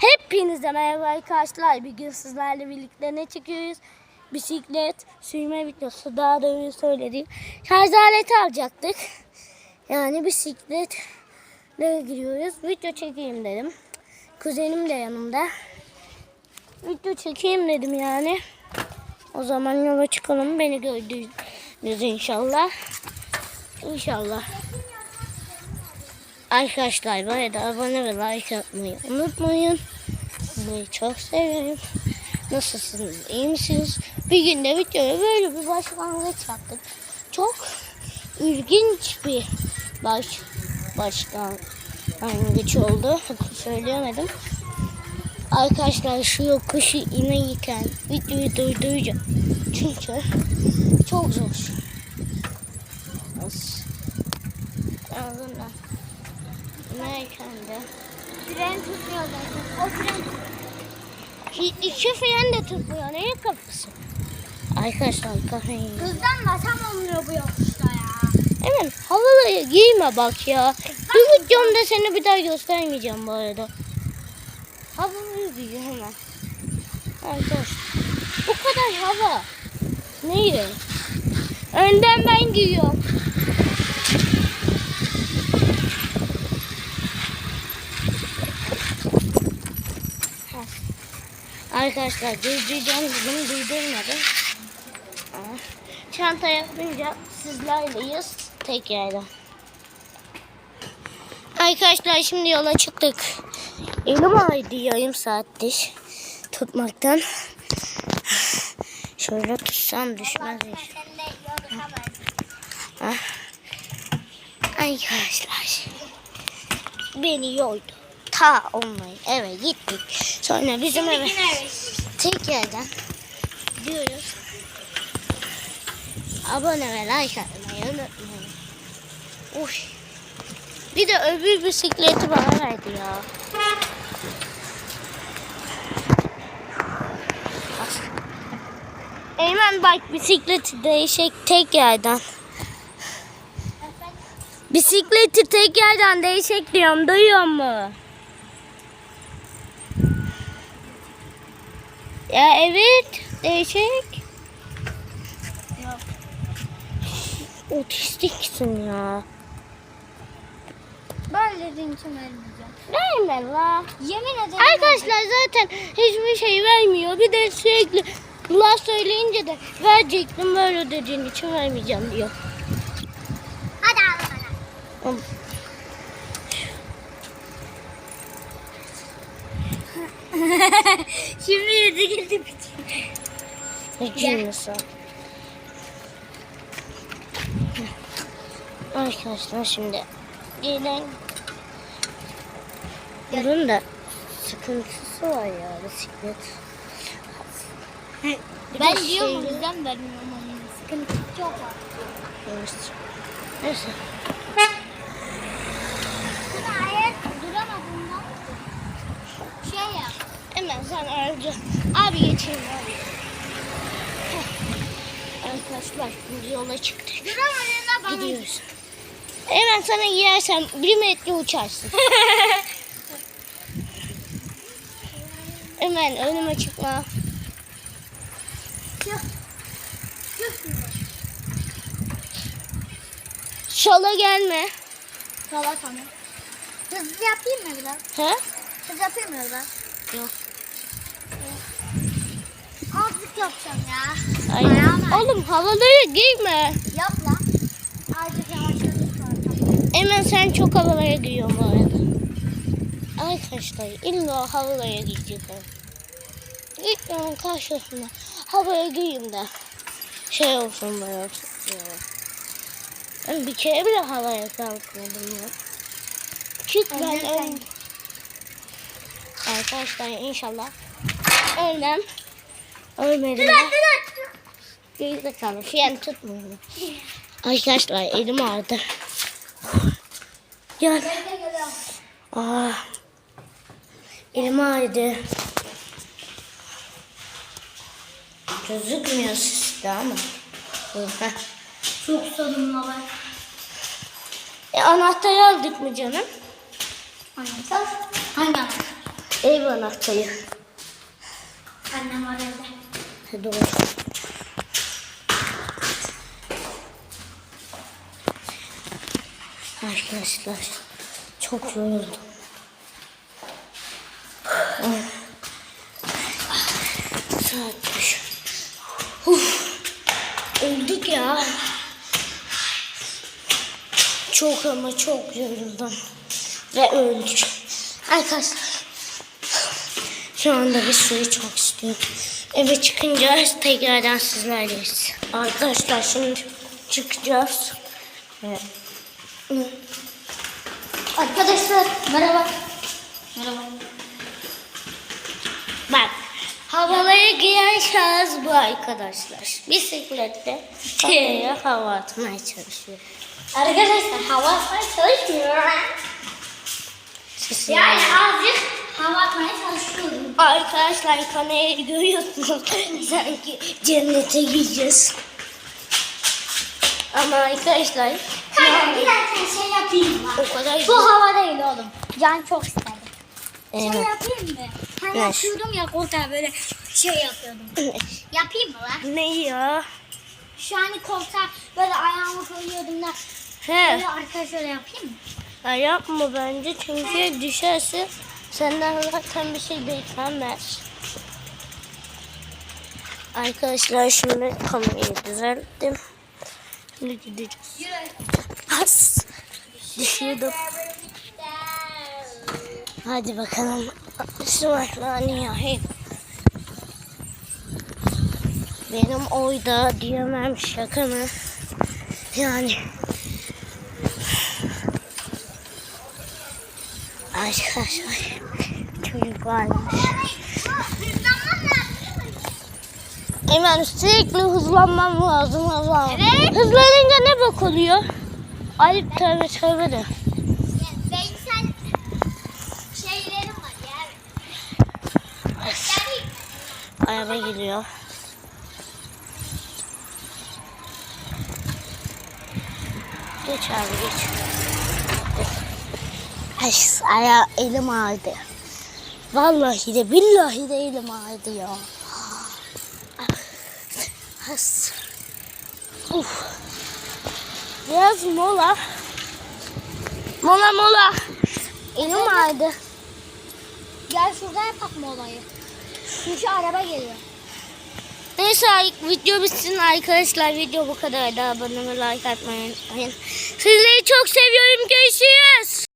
Hepinize merhaba arkadaşlar. Bir gün sizlerle birlikte ne çekiyoruz? Bisiklet sürme videosu daha doğrusu söylediğim. Şarj aleti alacaktık. Yani bisikletle giriyoruz. Video çekeyim dedim. Kuzenim de yanımda. Video çekeyim dedim yani. O zaman yola çıkalım. Beni gördünüz inşallah. İnşallah. Arkadaşlar bu arada abone ve like atmayı unutmayın. Sizi çok seviyorum. Nasılsınız? İyi misiniz? Bir günde videoya böyle bir başlangıç yaptık. Çok ilginç bir baş başlangıç oldu. Söyleyemedim. Arkadaşlar şu yokuşu inerken videoyu durduracağım. Çünkü çok zor. Nasıl? De? Fren tutmuyor zaten. O fren İki fren de tutmuyor. Neyin kafası? Arkadaşlar kafayı yiyin. hızlanmasam olmuyor bu yokuşta ya. Hemen havalı giyme bak ya. Bir videomda seni bir daha göstermeyeceğim bu arada. Havalı giy hemen. Arkadaşlar. Bu kadar hava. Neyi? Önden ben giyiyorum. Arkadaşlar durduracağım dedim durdurmadım. Aa, Çanta yapınca sizlerleyiz tekrardan. Arkadaşlar şimdi yola çıktık. Elim ağrıdı yarım saattir tutmaktan. Şöyle tutsam düşmez. Ah. Arkadaşlar beni yordu. Ta olmayı eve gittik. Sonra bizim eve tekrardan gidiyoruz. Abone ve like atmayı unutmayın. Uy. Bir de öbür bisikleti bana verdi ya. Eymen bak bisikleti değişik tek yerden. Bisikleti tek yerden değişik diyorum. Duyuyor mu? Ya evet. Değişik. Yok. Otistiksin ya. Böyle dediğin için vermeyeceğim. Verme la. Yemin ederim. Arkadaşlar zaten hiçbir şey vermiyor. Bir de sürekli la söyleyince de verecektim böyle dediğin için vermeyeceğim diyor. Hadi al bana. Şimdi yüzü geldi cümlesi. Arkadaşlar şimdi gelen bunun da sıkıntısı var ya bisiklet. Ben diyorum o yüzden vermiyorum onun sıkıntı çok var. Neyse. Neyse. Hayır duramadığından şey yap. Hemen sen önce. Abi geçeyim abi. Arkadaşlar şimdi yola çıktık. Gidiyoruz. Hemen sana giyersem bir metre uçarsın. Hemen önüme çıkma. Sola gelme. Sola tamam. Hızlı yapayım mı biraz? Ha? Hızlı yapayım mı biraz? Yok. Yapacağım ya. Ay. Oğlum havaları giyme. Yap lan. Azıcık yavaşladım sonra. Hemen sen çok havalara giyiyorsun bu arada. Arkadaşlar illa havalara giyeceğim. Gitmenin karşısında havaya giyeyim de şey olsun böyle olsun. Ben bir kere bile havaya kalkmadım ya. Çık ben Önden ön... Arkadaşlar inşallah ölmem. Ölmedim. de. Gerizekalı fren tutmuyor. Arkadaşlar elim ağrıdı. Gel. Aa. Elim ağrıdı. Gözükmüyor sizde ama. Heh. Çok sorunlu var. E, anahtarı aldık mı canım? Anahtar. Hangi anahtar? Ev anahtarı. Annem var evde. Doğru. Arkadaşlar çok yoruldum. Saat beş. Öldük ya. Çok ama çok yoruldum. Ve öldük. Arkadaşlar şu anda bir suyu çok Eve çıkınca tekrardan sizlerleyiz. Arkadaşlar şimdi çıkacağız. Ve Arkadaşlar merhaba. Merhaba. Bak havalara giyen şahıs bu arkadaşlar. Bisikletle kıyıya hava atmaya çalışıyor. Arkadaşlar hava atmaya çalışmıyor. Yani azıcık hava atmaya çalışıyorum. Arkadaşlar kamerayı görüyorsunuz. Sanki cennete gideceğiz. Ama arkadaşlar Kanka giderken şey yapayım mı? o kadar Bu hava değil oğlum. Can çok istedi. Şey Evet. yapayım mı? Hani Ne? yapıyordum ya koltuğa böyle şey yapıyordum. Yapayım mı lan? ne ya? Şu an koltuğa böyle ayağımı koyuyordum da He. böyle arkaya şöyle yapayım mı? Ya yapma bence çünkü düşerse senden zaten bir şey beklenmez. Arkadaşlar şimdi kamerayı düzelttim. Şimdi gideceğiz. As. Düşüyordum. Hadi bakalım. Bismillahirrahmanirrahim. Benim oyda diyemem şaka mı? Yani Arkadaşlar çocuk varmış. Hemen sürekli hızlanmam lazım hızlan. Evet. Hızlanınca ne bak oluyor? Ayıp tövbe tövbe de. Beyinsel şeylerim var ya. Araba geliyor. Geç abi geç. Ay, aya elim ağrıdı. Vallahi de billahi de elim ağrıdı ya. Has. Uf. Biraz mola. Mola mola. Elim ağrıdı. gel şuradan yapak mı olayı? Çünkü araba geliyor. Neyse video bitsin arkadaşlar. Video bu kadar. Abone olmayı, like atmayı unutmayın. Sizleri çok seviyorum. Görüşürüz.